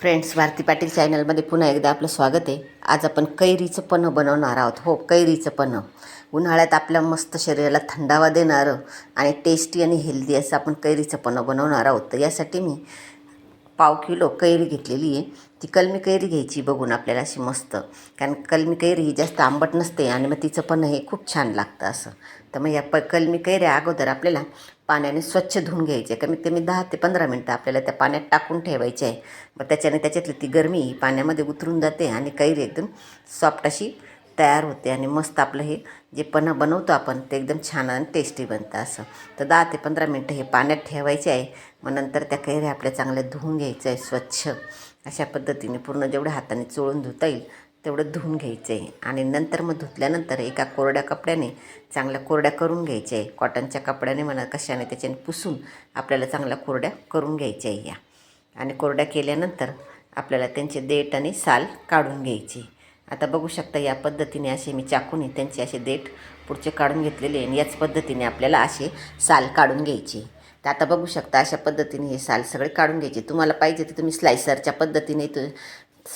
Friends Bharti Patil चॅनलमध्ये पुन्हा एकदा आपलं स्वागत आहे. आज आपण कैरीचं पन्हं बनवणार आहोत. हो कैरीचं पन्हं उन्हाळ्यात आपल्या मस्त शरीराला थंडावा देणारं आणि टेस्टी आणि हेल्दी असं आपण कैरीचं पन्हं बनवणार आहोत. तर यासाठी मी पाव किलो कैरी घेतलेली आहे. ती कलमी कैरी घ्यायची बघून आपल्याला अशी मस्त. कारण कलमी कैरी ही जास्त आंबट नसते आणि मग तिचं पण हे खूप छान लागतं असं. तर मग या प कलमी कैऱ्या अगोदर आपल्याला पाण्याने स्वच्छ धुवून घ्यायचे कमीत कमी दहा ते पंधरा मिनटं आपल्याला त्या पाण्यात टाकून ठेवायचे आहे. मग त्याच्याने त्याच्यातली ती गरमी पाण्यामध्ये उतरून जाते आणि कैरी एकदम सॉफ्ट अशी तयार होते आणि मस्त आपलं हे जे पन्हं बनवतो आपण ते एकदम छान आणि टेस्टी बनतं असं. तर दहा ते पंधरा मिनटं हे पाण्यात ठेवायचे आहे. मग नंतर त्या कैऱ्या आपल्या चांगल्या धुवून घ्यायचं आहे स्वच्छ. अशा पद्धतीने पूर्ण जेवढ्या हाताने चोळून धुता येईल तेवढं धुवून घ्यायचं आहे. आणि नंतर मग धुतल्यानंतर एका कोरड्या कपड्याने चांगल्या कोरड्या करून घ्यायच्या आहे. कॉटनच्या कपड्याने म्हणा कशाने त्याच्याने पुसून आपल्याला चांगल्या कोरड्या करून घ्यायच्या आहे या. आणि कोरड्या केल्यानंतर आपल्याला त्यांचे देठ आणि साल काढून घ्यायची आता बघू शकता या पद्धतीने असे मी चाकूने त्यांचे असे देठ पुढचे काढून घेतलेले आणि याच पद्धतीने आपल्याला असे साल काढून घ्यायचे. तर आता बघू शकता अशा पद्धतीने हे साल सगळे काढून घ्यायचे. तुम्हाला पाहिजे तर तुम्ही स्लायसरच्या पद्धतीने तु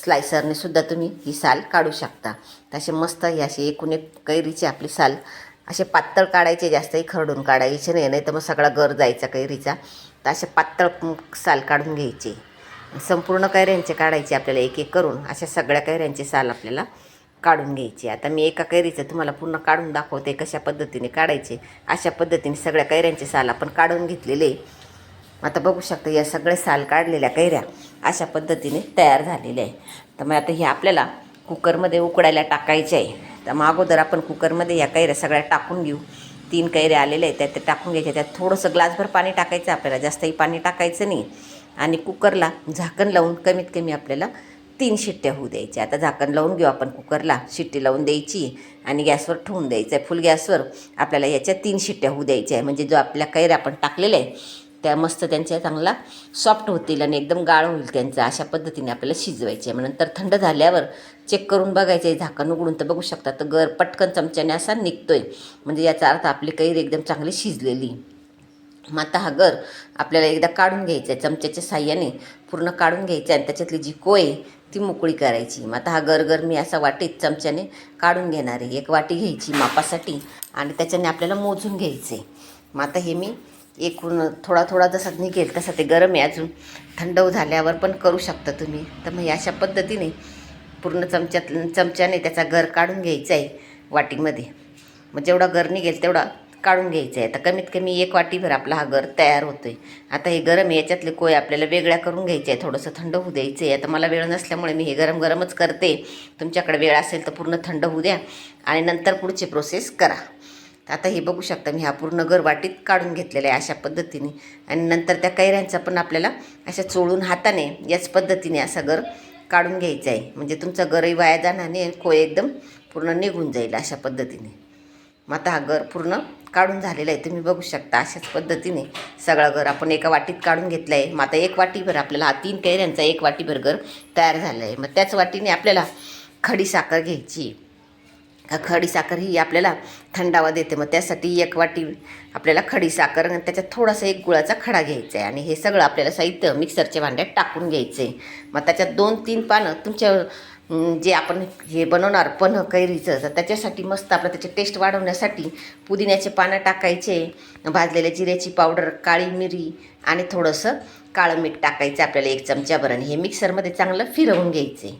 स्लायसरने सुद्धा तुम्ही ही साल काढू शकता. तर असे मस्त हे असे एकूण एक कैरीचे आपली साल असे पातळ काढायचे जास्तही खरडून काढायचे नाही नाही तर मग सगळा गर जायचा कैरीचा. तर असे पातळ साल काढून घ्यायचे. संपूर्ण कैऱ्यांचे काढायचे आपल्याला एक एक करून अशा सगळ्या कैऱ्यांचे साल आपल्याला काढून घ्यायची. आता मी एका कैरीचं तुम्हाला पूर्ण काढून दाखवते कशा पद्धतीने काढायचे. अशा पद्धतीने सगळ्या कैऱ्यांचे साल आपण काढून घेतलेले आता बघू शकता या सगळे साल काढलेल्या कैऱ्या अशा पद्धतीने तयार झालेल्या आहे तर मग आता हे आपल्याला कुकरमध्ये उकडायला टाकायचे आहे. तर मग अगोदर आपण कुकरमध्ये या कैऱ्या सगळ्या टाकून घेऊ. तीन कैऱ्या आलेल्या आहेत त्यात ते टाकून घ्यायच्या. त्यात थोडंसं ग्लासभर पाणी टाकायचं आपल्याला. जास्तही पाणी टाकायचं नाही. आणि कुकरला झाकण लावून कमीत कमी आपल्याला तीन शिट्ट्या होऊ द्यायच्या. आता झाकण लावून घेऊ आपण कुकरला. शिट्टी लावून द्यायची आणि गॅसवर ठेवून द्यायचं आहे फुल गॅसवर आपल्याला याच्या तीन शिट्ट्या होऊ द्यायच्या आहे. म्हणजे जो आपल्या कैऱ्या आपण टाकलेल्या आहे त्या मस्त त्यांच्या चांगला सॉफ्ट होतील आणि एकदम गाळ होईल त्यांचं. अशा पद्धतीने आपल्याला शिजवायचे आहे. नंतर थंड झाल्यावर चेक करून बघायचं आहे. झाकण उघडून तर बघू शकता. तर गर पटकन चमच्याने असा निघतोय. म्हणजे याचा अर्थ आपली कैरी एकदम चांगली शिजलेली. आता हा गर आपल्याला एकदा काढून घ्यायचा आहे चमच्याच्या साह्याने पूर्ण काढून घ्यायचं आणि त्याच्यातली जी कोय ती मोकळी करायची. मग आता हा गरगर मी असा वाटीत चमच्याने काढून घेणार आहे. एक वाटी घ्यायची मापासाठी आणि त्याच्याने आपल्याला मोजून घ्यायचं आहे मग आता हे मी एकूण थोडा थोडा जसा निघेल तसा ते गरम आहे अजून. थंड झाल्यावर पण करू शकता तुम्ही. तर मग अशा पद्धतीने पूर्ण चमच्यात चमच्याने त्याचा गर काढून घ्यायचा आहे वाटीमध्ये. मग जेवढा गर निघेल तेवढा काढून घ्यायचं आहे. आता कमीत कमी एक वाटीभर आपला हा गर तयार होतो आहे आता हे गरम याच्यातले कोय आपल्याला वेगळ्या करून घ्यायचे आहे. थोडंसं थंड होऊ द्यायचं आहे आता मला वेळ नसल्यामुळे मी हे गरम गरमच करते. तुमच्याकडे वेळ असेल तर पूर्ण थंड होऊ द्या आणि नंतर पुढची प्रोसेस करा. आता हे बघू शकता मी हा पूर्ण गर वाटीत काढून घेतलेला आहे अशा पद्धतीने. आणि नंतर त्या कैऱ्यांचा पण आपल्याला अशा चोळून हाताने याच पद्धतीने असा गर काढून घ्यायचा आहे. म्हणजे तुमचा गरही वाया जाणार नाही आणि कोय एकदम पूर्ण निघून जाईल अशा पद्धतीने. मग आता हा गर पूर्ण काढून झालेलं आहे. तुम्ही बघू शकता अशाच पद्धतीने सगळं घर आपण एका वाटीत काढून घेतलं आहे मग आता एक वाटीभर आपल्याला हा तीन कैऱ्यांचा एक वाटीभर घर तयार झालं आहे मग त्याच वाटीने आपल्याला खडी साखर घ्यायची. खडी साखर ही आपल्याला थंडावा देते. मग त्यासाठी एक वाटी आपल्याला खडी साखर आणि त्याच्यात थोडासा एक गुळाचा खडा घ्यायचा आहे. आणि हे सगळं आपल्याला साहित्य मिक्सरच्या भांड्यात टाकून घ्यायचं आहे मग त्याच्यात दोन तीन पानं तुमच्या जे आपण हे बनवणार पण कैरीचं. तर त्याच्यासाठी मस्त आपलं त्याची टेस्ट वाढवण्यासाठी पुदिन्याचे पानं टाकायचे भाजलेल्या जिऱ्याची पावडर काळी मिरी आणि थोडंसं काळं मीठ टाकायचं आपल्याला एक चमच्याभर आणि हे मिक्सरमध्ये चांगलं फिरवून घ्यायचे.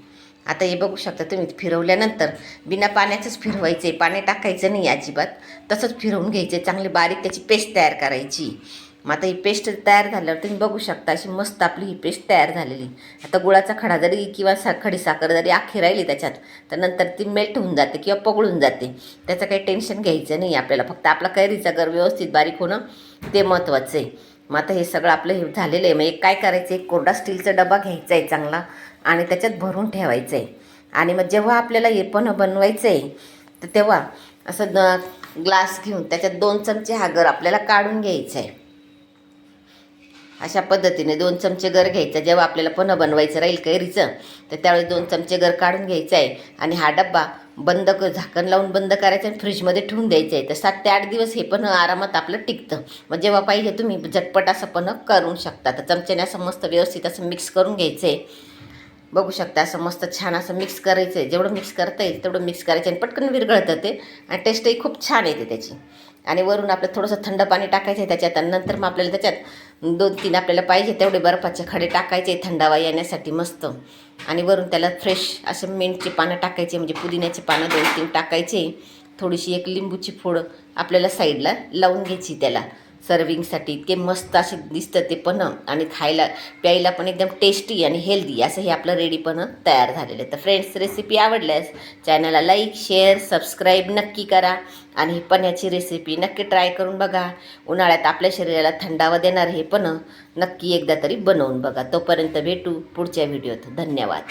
आता हे बघू शकता तुम्ही फिरवल्यानंतर बिना पाण्याचंच फिरवायचे. पाणी टाकायचं नाही अजिबात तसंच फिरवून घ्यायचे. चांगली बारीक त्याची पेस्ट तयार करायची. मग आता ही पेस्ट तयार झाल्यावर तुम्ही बघू शकता अशी मस्त आपली ही पेस्ट तयार झालेली. आता गुळाचा खडा जरी किंवा सा खडी साखर जरी आखी राहिली त्याच्यात तर नंतर ती मेल्ट होऊन जाते किंवा पगळून जाते. त्याचं काही टेन्शन घ्यायचं नाही आपल्याला. फक्त आपला कैरीचा गर व्यवस्थित बारीक होणं ते महत्त्वाचं आहे. मग आता हे सगळं आपलं हे झालेलं आहे. मग एक काय करायचं? आहे कोरडा स्टीलचा डबा घ्यायचा आहे चांगला आणि त्याच्यात भरून ठेवायचं आहे. आणि मग जेव्हा आपल्याला हे पण बनवायचं आहे तर तेव्हा असं ग्लास घेऊन त्याच्यात दोन चमचे हा गर आपल्याला काढून घ्यायचा आहे. अशा पद्धतीने दोन चमचे गर घ्यायचं. जेव्हा आपल्याला पन्ह बनवायचं राहील कैरीचं तर त्यावेळेस दोन चमचे गर काढून घ्यायचं आहे आणि हा डब्बा बंद क झाकण लावून बंद करायचं आणि फ्रीजमध्ये ठेवून द्यायचं आहे तर सात ते आठ दिवस हे पण आरामात आपलं टिकतं. मग जेव्हा पाहिजे तुम्ही झटपट असं पण करू शकता. तर चमच्याने असं मस्त व्यवस्थित असं मिक्स करून घ्यायचं आहे बघू शकता असं मस्त छान असं मिक्स करायचं आहे जेवढं मिक्स करता येईल तेवढं मिक्स करायचं आणि पटकन विरघळतं ते. आणि टेस्टही खूप छान येते त्याची. आणि वरून आपलं थोडंसं थंड पाणी टाकायचं आहे त्याच्यात आणि नंतर मग आपल्याला त्याच्यात दोन तीन आपल्याला पाहिजे तेवढे बर्फाचे खडे टाकायचे थंडावा येण्यासाठी मस्त. आणि वरून त्याला फ्रेश असे मिंटची पानं टाकायचे म्हणजे पुदिन्याची पानं दोन तीन टाकायचे. थोडीशी एक लिंबूची फोड आपल्याला साईडला लावून घ्यायची त्याला. सर्विंगसाठी इतके मस्त असे दिसतं ते पण आणि खायला प्यायला पण एकदम टेस्टी आणि हेल्दी असं हे आपलं रेडीपणं तयार झालेलं आहे. तर फ्रेंड्स रेसिपी आवडल्यास चॅनलला लाईक शेअर सबस्क्राईब नक्की करा. आणि पण पण्याची रेसिपी नक्की ट्राय करून बघा. उन्हाळ्यात आपल्या शरीराला थंडावा देणार हे पण नक्की एकदा तरी बनवून बघा. तोपर्यंत भेटू पुढच्या व्हिडिओत धन्यवाद.